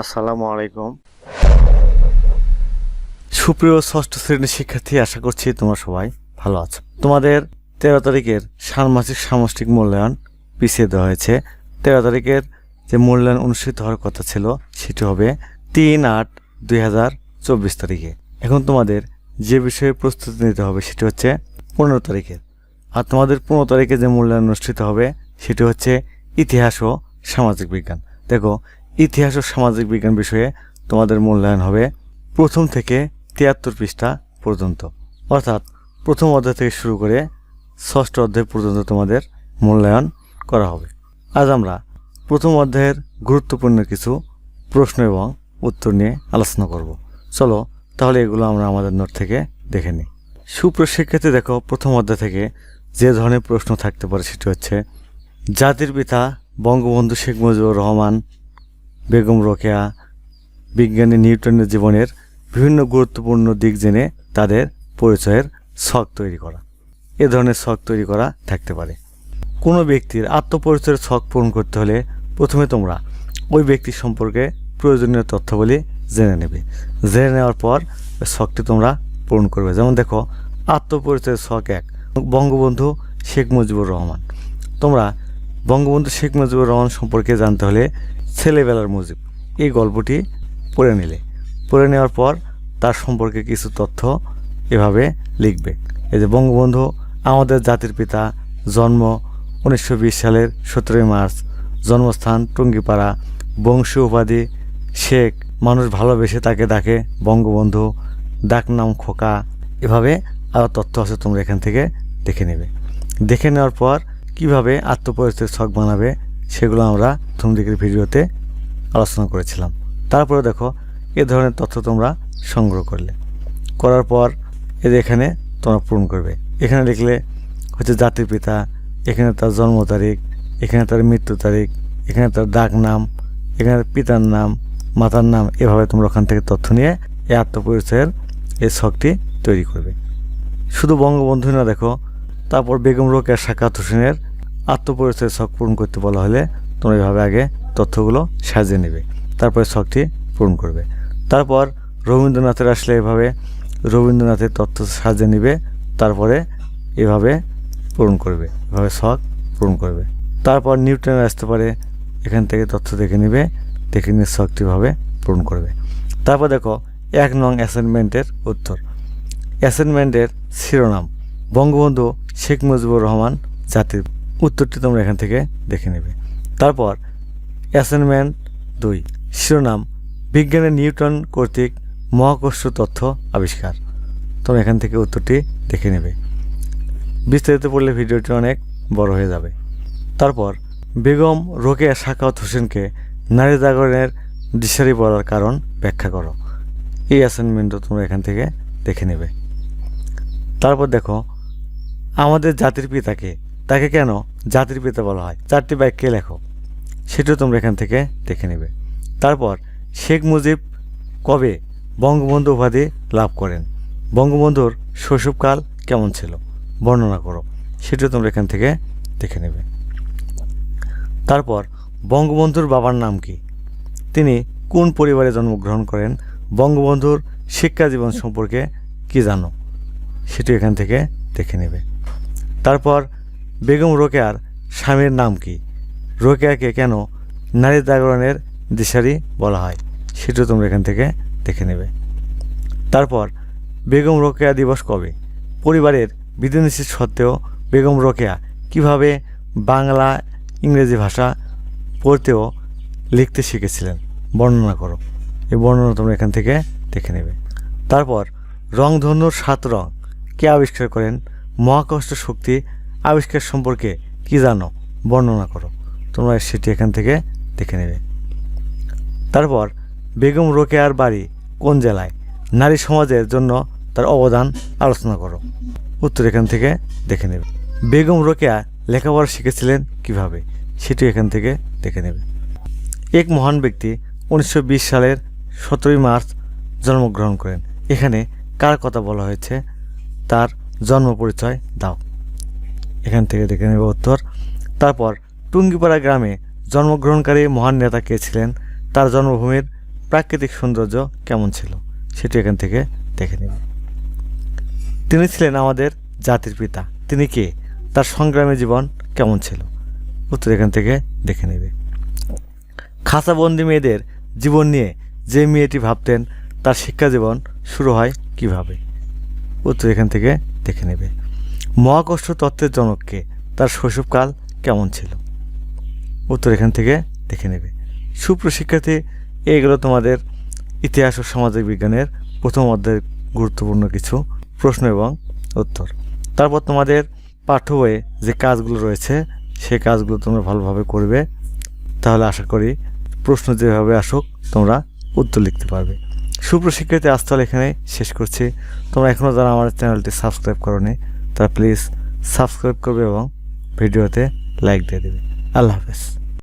আসসালামু আলাইকুম। সুপ্রিয় ষষ্ঠ শ্রেণির শিক্ষার্থী, আশা করছি তোমরা সবাই ভালো আছো। তোমাদের তেরো তারিখের ষান্মাসিক সামষ্টিক মূল্যায়ন পিছিয়ে দেওয়া হয়েছে। তেরো তারিখের যে মূল্যায়ন অনুষ্ঠিত হওয়ার কথা ছিল, সেটি হবে তিন আট দুই হাজার চব্বিশ তারিখে। এখন তোমাদের যে বিষয়ে প্রস্তুতি নিতে হবে, সেটি হচ্ছে পনেরো তারিখের। আর তোমাদের পনেরো তারিখে যে মূল্যায়ন অনুষ্ঠিত হবে, সেটি হচ্ছে ইতিহাস ও সামাজিক বিজ্ঞান। দেখো ইতিহাস ও সামাজিক বিজ্ঞান বিষয়ে তোমাদের মূল্যায়ন হবে প্রথম থেকে তিয়াত্তর পৃষ্ঠা পর্যন্ত। অর্থাৎ প্রথম অধ্যায় থেকে শুরু করে ষষ্ঠ অধ্যায় পর্যন্ত তোমাদের মূল্যায়ন করা হবে। আজ আমরা প্রথম অধ্যায়ের গুরুত্বপূর্ণ কিছু প্রশ্ন এবং উত্তর নিয়ে আলোচনা করব। চলো, তাহলে এগুলো আমরা আমাদের নোট থেকে দেখে নিই। সুপ্রশিক্ষার্থী, দেখো, প্রথম অধ্যায় থেকে যে ধরনের প্রশ্ন থাকতে পারে সেটি হচ্ছে, জাতির পিতা বঙ্গবন্ধু শেখ মুজিবুর রহমান বেগম রোকেয়া বিজ্ঞানী নিউটনের জীবনের বিভিন্ন গুরুত্বপূর্ণ দিক জেনে তাদের পরিচয়ের শখ তৈরি করা। এ ধরনের শখ তৈরি করা থাকতে পারে। কোনো ব্যক্তির আত্মপরিচয়ের শখ পূরণ করতে হলে প্রথমে তোমরা ওই ব্যক্তি সম্পর্কে প্রয়োজনীয় তথ্যাবলী জেনে নেবে। জেনে নেওয়ার পর শখটি তোমরা পূরণ করবে। যেমন দেখো, আত্মপরিচয়ের শখ এক। বঙ্গবন্ধু শেখ মুজিবুর রহমান। তোমরা বঙ্গবন্ধু শেখ মুজিবুর রহমান সম্পর্কে জানতে হলে ছেলেবেলার মুজিব। এই গল্পটি পড়ে নিলে। পড়ে নেওয়ার পর তার সম্পর্কে কিছু তথ্য এভাবে লিখবে। এই যে, বঙ্গবন্ধু আমাদের জাতির পিতা, জন্ম উনিশশো বিশ সালের সতেরোই মার্চ, জন্মস্থান টুঙ্গিপাড়া বংশী উপাধি শেখ, মানুষ ভালোবেসে তাকে ডাকে বঙ্গবন্ধু ডাকনাম খোকা, এভাবে আরও তথ্য আছে তোমরা এখান থেকে দেখে নেবে। দেখে নেওয়ার পর কীভাবে আত্মপরিচয় ছক বানাবে সেগুলো আমরা প্রথম দিকের ভিডিওতে আলোচনা করেছিলাম। তারপরে দেখো, এ ধরনের তথ্য তোমরা সংগ্রহ করলে। করার পর এদের এখানে তোমরা পূরণ করবে। এখানে লিখলে হচ্ছে জাতির পিতা, এখানে তার জন্ম তারিখ, এখানে তার মৃত্যু তারিখ, এখানে তার ডাক নাম, এখানে তার পিতার নাম, মাতার নাম, এভাবে তোমরা ওখান থেকে তথ্য নিয়ে এই আত্মপরিচয়ের এই ছকটি তৈরি করবে। শুধু বঙ্গবন্ধু না, দেখো, তারপর বেগম রোকেয়া, সাকাত হোসেনের আত্মপরিচয় শখ পূরণ করতে বলা হলে তোমরা এভাবে আগে তথ্যগুলো সাজিয়ে নেবে। তারপরে শখটি পূরণ করবে। তারপর রবীন্দ্রনাথের আসলে এভাবে রবীন্দ্রনাথের তথ্য সাজিয়ে নেবে, তারপরে এভাবে পূরণ করবে, এভাবে শখ পূরণ করবে। তারপর নিউটনের আসতে পারে, এখান থেকে তথ্য দেখে নেবে, দেখে নিয়ে ছকটিভাবে পূরণ করবে। তারপর দেখো, এক নং অ্যাসাইনমেন্টের উত্তর। অ্যাসাইনমেন্টের শিরোনাম, বঙ্গবন্ধু শেখ মুজিবুর রহমান জাতির উত্তরটি তোমরা এখান থেকে দেখে নেবে। তারপর, অ্যাসাইনমেন্ট দুই, শিরোনাম, বিজ্ঞানের নিউটন কর্তৃক মহাকর্ষ তথ্য আবিষ্কার। তোমরা এখান থেকে উত্তরটি দেখে নেবে। বিস্তারিত পড়লে ভিডিওটি অনেক বড় হয়ে যাবে। তারপর, বেগম রোকেয়া সাকাওয়াত হোসেনকে নারী জাগরণের দিশারি বলার কারণ ব্যাখ্যা করো। এই অ্যাসাইনমেন্টও তোমরা এখান থেকে দেখে নেবে। তারপর দেখো, আমাদের জাতির পিতাকে তাকে কেন জাতির পিতা বলা হয়? চারটি বাক্যে লেখো? সেটাও তোমরা এখান থেকে দেখে নেবে। তারপর শেখ মুজিব কবে বঙ্গবন্ধু উপাধি লাভ করেন? বঙ্গবন্ধুর শৈশবকাল কেমন ছিল? বর্ণনা করো। সেটাও তোমরা এখান থেকে দেখে নেবে। তারপর বঙ্গবন্ধুর বাবার নাম কি? তিনি কোন পরিবারে জন্মগ্রহণ করেন? বঙ্গবন্ধুর শিক্ষা জীবন সম্পর্কে কি জানো? সেটি এখান থেকে দেখে নেবে। তারপর বেগম রোকেয়ার স্বামীর নাম কি? রোকেয়াকে কেন নারী জাগরণের দিশারি বলা হয়? সেটিও তোমরা এখান থেকে দেখে নেবে। তারপর, বেগম রোকেয়া দিবস কবে? পরিবারের বিধিনিষেধ সত্ত্বেও বেগম রোকেয়া কীভাবে বাংলা, ইংরেজি ভাষা পড়তেও লিখতে শিখেছিলেন? বর্ণনা করো। এই বর্ণনা তোমরা এখান থেকে দেখে নেবে। তারপর, রংধনুর সাত রং কে আবিষ্কার করেন? মহাকর্ষ শক্তি আবিষ্কার সম্পর্কে কি জানো, বর্ণনা করো। তোমরা সেটি এখান থেকে দেখে নেবে। তারপর, বেগম রোকেয়ার বাড়ি কোন জেলায়? নারী সমাজের জন্য তার অবদান আলোচনা করো। উত্তর এখান থেকে দেখে নেবে। বেগম রোকেয়া লেখাপড়া শিখেছিলেন কীভাবে? সেটি এখান থেকে দেখে নেবে। এক মহান ব্যক্তি উনিশশো বিশ সালের সতেরোই মার্চ জন্মগ্রহণ করেন। এখানে কার কথা বলা হয়েছে? তার জন্ম পরিচয় দাও। এখান থেকে দেখে নেবে উত্তর। তারপর টুঙ্গিপাড়া গ্রামে জন্মগ্রহণকারী মহান নেতা কে ছিলেন? তার জন্মভূমির প্রাকৃতিক সৌন্দর্য কেমন ছিল? সেটি এখান থেকে দেখে নেবে। তিনি ছিলেন আমাদের জাতির পিতা। তিনি কে? তার সংগ্রামী জীবন কেমন ছিল? উত্তর এখান থেকে দেখে নেবে। খাঁচাবন্দি মেয়েদের জীবন নিয়ে যে মেয়েটি ভাবতেন, তার শিক্ষা জীবন শুরু হয় কীভাবে? উত্তর এখান থেকে দেখে নেবে। মহাকর্ষ তত্ত্বের জনককে তার শৈশবকাল কেমন ছিল? উত্তর এখান থেকে দেখে নেবে। সুপ্রশিক্ষার্থী এগুলো তোমাদের ইতিহাস ও সামাজিক বিজ্ঞানের প্রথম অধ্যায়ের গুরুত্বপূর্ণ কিছু প্রশ্ন এবং উত্তর। তারপর তোমাদের পাঠ্য বইয়ে যে কাজগুলো রয়েছে, সে কাজগুলো তোমরা ভালোভাবে করবে। তাহলে আশা করি প্রশ্ন যেভাবে আসুক, তোমরা উত্তর লিখতে পারবে। সুপ্রশিক্ষার্থী, আজ এখানে শেষ করছি। তোমরা এখনও যারা আমার চ্যানেলটি সাবস্ক্রাইব করোনি তারা প্লিজ সাবস্ক্রাইব করবে এবং ভিডিওতে লাইক দিয়ে দেবে। আল্লাহ হাফেজ।